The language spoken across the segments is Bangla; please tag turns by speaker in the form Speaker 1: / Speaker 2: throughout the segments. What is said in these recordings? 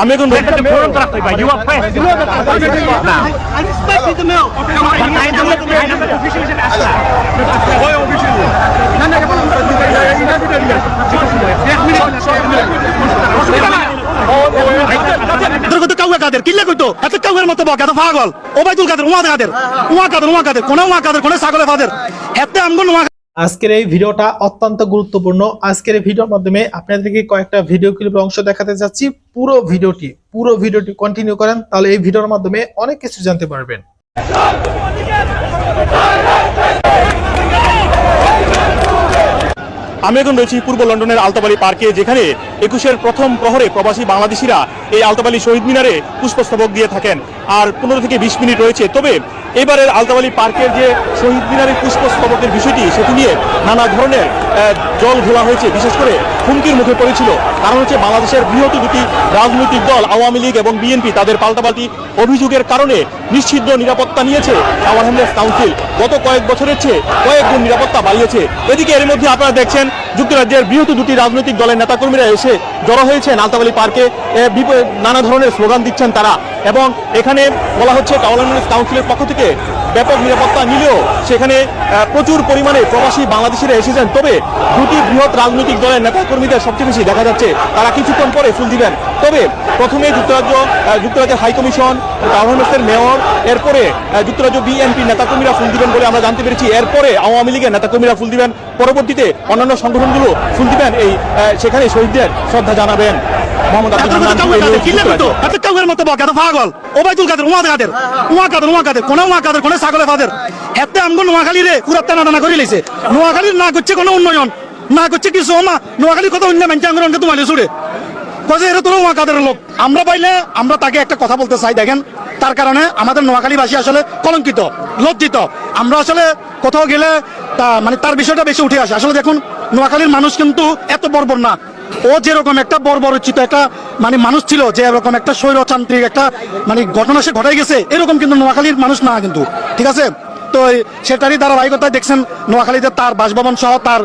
Speaker 1: আমি এখন
Speaker 2: You are press.
Speaker 3: I respected the milk.
Speaker 1: তোর কত কাউয়া কাদের কিল্লা কইতো এত কাউয়ের মতো বক এত পাগল ওবাইদুল কাদের উমা কাদের উমা কাদের উমা কাদের কোন উমা কাদের কোন ছাগলে ফাদের এতে আমগুন উমা
Speaker 4: আজকের এই ভিডিওটা অত্যন্ত গুরুত্বপূর্ণ। আজকের এই ভিডিওর মাধ্যমে আপনাদেরকে কয়েকটা ভিডিও ক্লিপের অংশ দেখাতে যাচ্ছি পুরো ভিডিওটি পুরো ভিডিওটি কন্টিনিউ করেন, তাহলে এই ভিডিওর মাধ্যমে অনেক কিছু জানতে পারবেন।
Speaker 1: আমি এখন রয়েছি পূর্ব লন্ডনের আলতাবালি পার্কে, যেখানে একুশের প্রথম প্রহরে প্রবাসী বাংলাদেশিরা এই আলতাবালি শহীদ মিনারে পুষ্পস্তবক দিয়ে থাকেন। আর পনেরো থেকে বিশ মিনিট রয়েছে। তবে এবারের আলতাবালি পার্কের যে শহীদ মিনারের পুষ্পস্তবকের বিষয়টি, সেটি নিয়ে নানা ধরনের জল ঘোলা হয়েছে। বিশেষ করে হুমকির মুখে পড়েছিল। কারণ হচ্ছে বাংলাদেশের বৃহৎ দুটি রাজনৈতিক দল, আওয়ামী লীগ এবং বিএনপি, তাদের পাল্টাপাল্টি অভিযোগের কারণে নিশ্চিদ্র নিরাপত্তা নিয়েছে টাওয়ার হ্যামলেস কাউন্সিল গত কয়েক বছরের চেয়ে কয়েক গুণ নিরাপত্তা বাড়িয়েছে। এদিকে এর মধ্যে আপনারা দেখছেন, যুক্তরাজ্যের বৃহৎ দুটি রাজনৈতিক দলের নেতাকর্মীরা এসে জড়ো হয়েছেন আলতাবালি পার্কে। নানা ধরনের স্লোগান দিচ্ছেন তারা। এবং এখানে বলা হচ্ছে হ্যামলেস কাউন্সিলের পক্ষ থেকে ব্যাপক নিরাপত্তা নিলেও সেখানে প্রচুর পরিমাণে প্রবাসী বাংলাদেশিরা এসেছেন। তবে দুটি বৃহৎ রাজনৈতিক দলের নেতাকর্মীদের সবচেয়ে বেশি দেখা যাচ্ছে। তারা কিছুক্ষণ পরে ফুল দিবেন। তবে প্রথমে যুক্তরাজ্য যুক্তরাজ্যের হাইকমিশন টাউনহামেসের মেয়র এরপরে যুক্তরাজ্য বিএনপি নেতাকর্মীরা ফুল দিবেন বলে আমরা জানতে পেরেছি। এরপরে আওয়ামী লীগের নেতাকর্মীরা ফুল দিবেন। পরবর্তীতে অন্যান্য সংগঠনগুলো ফুল দিবেন। এই সেখানে শহীদদের শ্রদ্ধা জানাবেন। মোহাম্মদ আব্দুল
Speaker 5: কাউয়ের মতো বক এত পাগল। ওবাইদুল কাদের উমা কাদের উমা কাদের উমা কাদের কোন উমা কাদের কোন ছাগলে ফাদের। এতে আমগো নোয়াখালী রে টানা টানা করে লিছে নোয়াখালীর না করছে কোনো উন্নয়ন না করছে কিছু মা নোয়াখালীর কথা অন্য মানছে আঙ্গুর তোমার সুরে। কজে এরা তোর উমা কাদের লোক? আমরা পাইলে আমরা তাকে একটা কথা বলতে চাই দেখেন। তার কারণে আমাদের নোয়াখালীবাসী আসলে কলঙ্কিত লজ্জিত। আমরা আসলে কোথাও গেলে তা মানে তার বিষয়টা বেশি উঠে আসে। আসলে দেখুন নোয়াখালীর মানুষ কিন্তু এত বর্বর না। ও যেরকম একটা বর্বরচিত একটা মানে মানুষ ছিল যে এরকম একটা স্বৈরতান্ত্রিক একটা মানে ঘটনা সে ঘটাই গেছে এরকম কিন্তু নোয়াখালীর মানুষ না কিন্তু ঠিক আছে? তো সেটারই ধারাবাহিকতায় দেখছেন নোয়াখালীতে তার বাসভবন সহ তার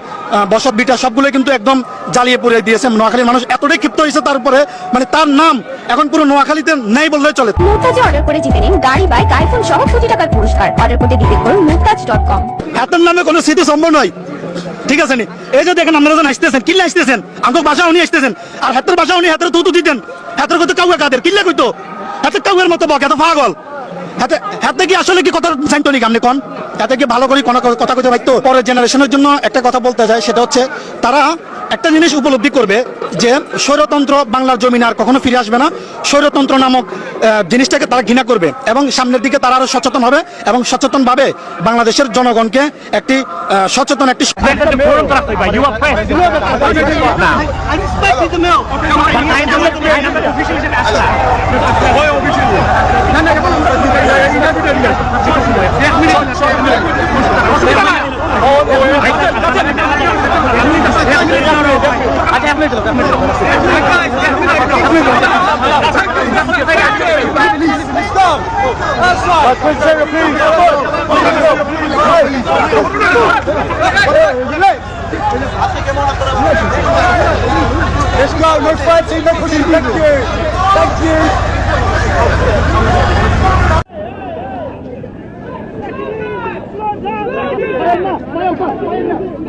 Speaker 5: বসত বিটা সবগুলো কিন্তু একদম জ্বালিয়ে পুড়িয়ে দিয়েছে। নোয়াখালীর মানুষ এতটাই ক্ষিপ্ত হয়েছে তার উপরে মানে তার নাম এখন পুরো নোয়াখালীতে নেই বললে চলে।
Speaker 6: মুমতাজে অর্ডার করে জিতে নিন গাড়ি বাইক আইফোন সহ কোটি টাকার পুরস্কার। অর্ডার করতে ভিজিট করুন মুমতাজ ডট কম
Speaker 5: হাতের নামে কোনো স্মৃতি সম্ভব নয় ঠিক আছে নি? এই যে দেখেন আপনারা যখন আসতেছেন, কিল্লা আসতেছেন আমাকে বাসা উনি আসতেছেন, আর হাতের বাসা উনি হাতের তুতু দিতেন। হাতের কত কাউকে কাদের, কিল্লা কইতো? হাতের কাউয়ের মতো বক এত পাগল। হাতে হাতে কি আসলে কি কথা সাইন্টনিক আপনি কোন? কি ভালো করে কোনো কথা কইতে পারতো? পরের জেনারেশনের জন্য একটা কথা বলতে চাই, সেটা হচ্ছে তারা একটা জিনিস উপলব্ধি করবে যে স্বৈরতন্ত্র বাংলার জমিন আর কখনো ফিরে আসবে না স্বৈরতন্ত্র নামক জিনিসটাকে তারা ঘৃণা করবে এবং সামনের দিকে তারা আরও সচেতন হবে এবং সচেতনভাবে বাংলাদেশের জনগণকে একটি সচেতন একটি
Speaker 7: Let's go, no fighting, no pushing, thank you. Thank you.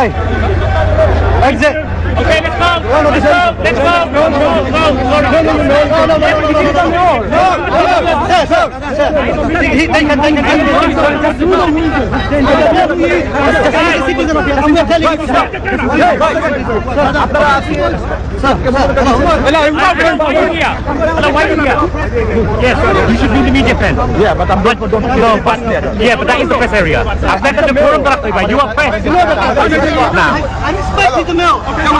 Speaker 7: Rồi. Exit.
Speaker 2: Okay, let's go. Let's go. Let's go. No, no, no, no, no, no, no, no, no, no, no, you should be the media pen. Yeah, but I'm not. Don't, no, but, yeah, but that is the press area. I've never the forum, but you are press.
Speaker 7: No, I'm,
Speaker 4: I'm, I'm,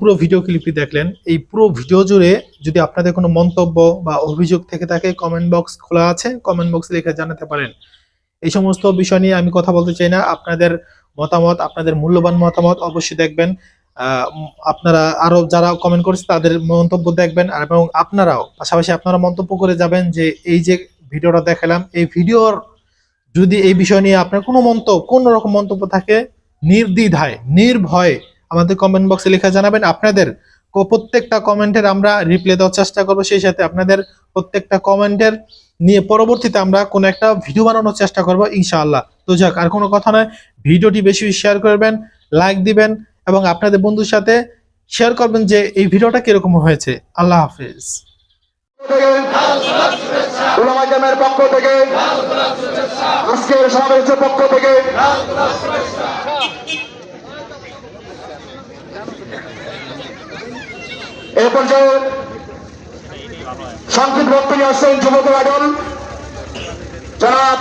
Speaker 4: পুরো ভিডিও ক্লিপটি দেখলেন। এই পুরো ভিডিও জুড়ে যদি আপনাদের কোনো মন্তব্য বা অভিযোগ থেকে থাকে কমেন্ট বক্স খোলা আছে কমেন্ট বক্সে লিখে জানাতে পারেন। এই সমস্ত বিষয় নিয়ে আমি কথা বলতে চাই না। আপনাদের মতামত, আপনাদের মূল্যবান মতামত অবশ্যই দেখবেন। আপনারা আরও যারা কমেন্ট করেছে, তাদের মন্তব্য দেখবেন। এবং আপনারাও, পাশাপাশি আপনারা মন্তব্য করে যাবেন যে, এই যে ভিডিওটা দেখালাম, এই ভিডিওর যদি এই বিষয় নিয়ে আপনার কোনো মন্তব্য, কোনো রকম মন্তব্য থাকে, নির্দ্বিধায়, নির্ভয়ে আমাদের কমেন্ট বক্সে লেখা জানাবেন আপনাদের প্রত্যেকটা কমেন্টের আমরা রিপ্লাই দেওয়ার চেষ্টা করব। সেই সাথে আপনাদের প্রত্যেকটা কমেন্টের নিয়ে পরবর্তীতে আমরা কোনো একটা ভিডিও বানানোর চেষ্টা করব ইনশাআল্লাহ। তো যাক, আর কোনো কথা নয়। ভিডিওটি বেশি শেয়ার করবেন লাইক দিবেন এবং আপনাদের বন্ধুর সাথে শেয়ার করবেন যে এই ভিডিওটা কীরকম হয়েছে। আল্লাহ হাফিজ।
Speaker 8: পক্ষ থেকে পক্ষ থেকে এ পর্যায়ে সংক্ষিপ্ত বক্তব্য আসছেন যুবক আইডল জনাব